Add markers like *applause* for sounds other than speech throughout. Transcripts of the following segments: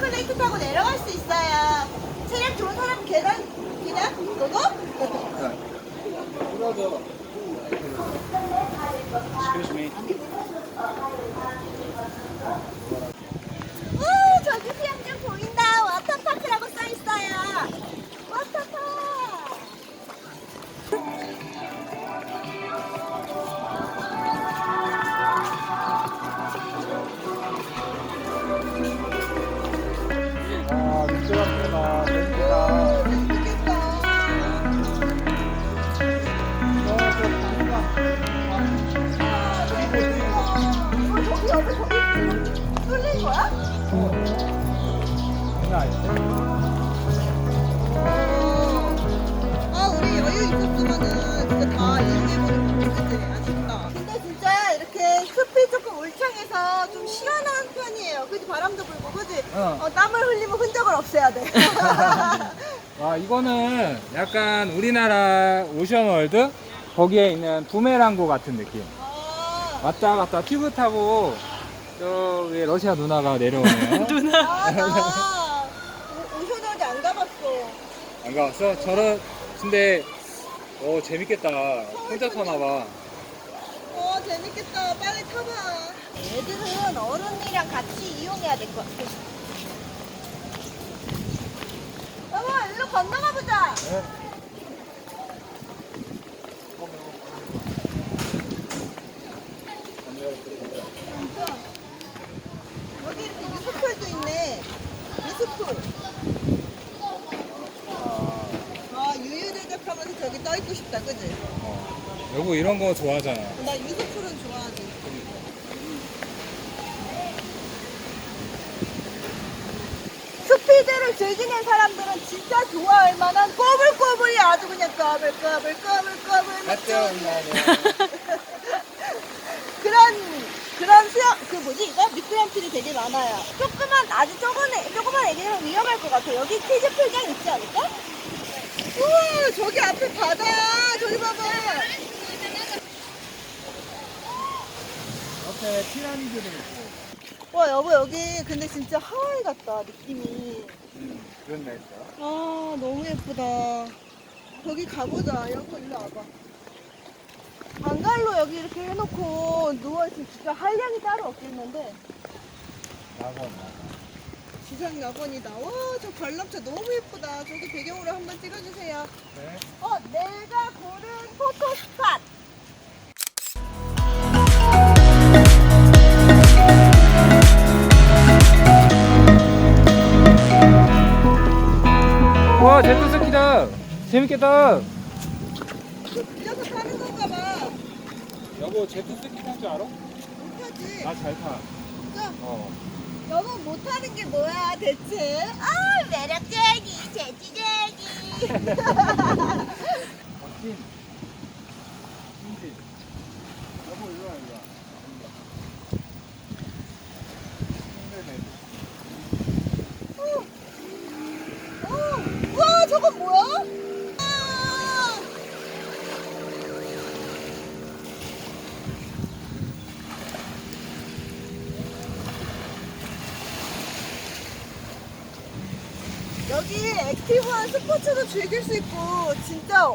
에스컬레이터 타고 내려갈 수 있어요. 체력 좋은 사람 계단 기다 너도? Excuse me. 뚫린 거야? 장난 아닌데? 아 우리 여유 있었으면은 진짜 다 거지 그치? 아쉽다 근데 진짜 이렇게 숲이 조금 울창해서 좀 시원한 편이에요 그치? 바람도 불고 그치? 어. 어, 땀을 흘리면 흔적을 없애야 돼 *laughs* 와, 이거는 약간 우리나라 오션월드? 거기에 있는 부메랑고 같은 느낌. 아, 왔다 갔다 튜브 타고 저기 러시아 누나가 내려오네요. *laughs* 아, 나 오- 오션월드 안 가봤어 안 가봤어? 저런 근데 오 재밌겠다. 혼자 타나 봐. 어 재밌겠다 빨리 타봐 애들은 어른이랑 같이 이용해야 될 것 같아 여보 일로 건너가 보자 네. 여기 이렇게 미스풀도 있네. 미스풀. 아, 아, 있고 싶다, 그지? 어. 여보 이런 거 좋아하잖아. 나 미스풀은 좋아하지. 스피드를 즐기는 사람들은 진짜 좋아할 만한 꼬불꼬불이 아주 그냥 꼬불꼬불 꼬불꼬불 맞죠. *laughs* 그런 그런 수영 그 뭐지 이거 미끄럼틀이 되게 많아요. 조그만 아주 조그만 애- 조그만 애기는 위험할 것 같아. 여기 키즈 풀장 있지 않을까? 우와 저기 앞에 바다 저기 봐봐. 옆에 피라미드도 있고. 와 여보 여기 근데 진짜 하와이 같다 느낌이. 음, 그런 데 있어. 아 너무 예쁘다. 저기 가보자. 여보 일로 와봐. 방갈로 여기 이렇게 해놓고 누워있으면 진짜 한량이 따로 없겠는데. 낙원, 낙원. 지상 낙원이다. 와, 저 관람차 너무 예쁘다. 저기 배경으로 한번 찍어주세요. 네. 어, 내가 고른 포토 스팟. 와, 제트스키다. 재밌겠다. 이거 빌려서 타는 건가 봐. 여보, 제트스키 탈 줄 알아? 못하지. 나 잘 타. 진짜? 어. 너무 못하는 게 뭐야, 대체? 아, 매력쟁이, 재치쟁이. 박진. 진지. 여보, 일로 와, 일로 와. 어, 우와, 저건 뭐야? 아, 여기 액티브한 스포츠도 즐길 수 있고 진짜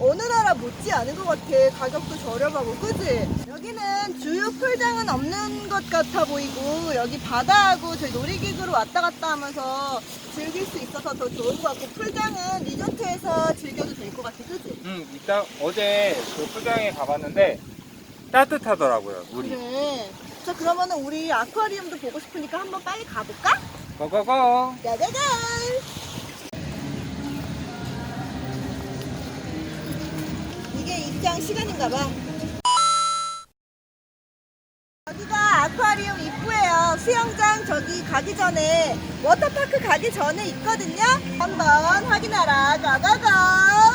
어느 나라 못지 않은 것 같아 가격도 저렴하고 그지? 여기는 주요 풀장은 없는 것 같아 보이고 여기 바다하고 저희 놀이기구로 왔다 갔다 하면서 즐길 수 있어서 더 좋은 것 같고 풀장은 리조트에서 즐겨도 될 것 같아 그지? 응, 이따 어제 그 풀장에 가봤는데 따뜻하더라고요, 물이. 그래 자 그러면은 우리 아쿠아리움도 보고 싶으니까 한번 빨리 가볼까? 고고고. 짜자잔! 이게 입장 시간인가 봐. 여기가 아쿠아리움 입구예요. 수영장 저기 가기 전에 워터파크 가기 전에 있거든요. 한번 확인하러 가가가.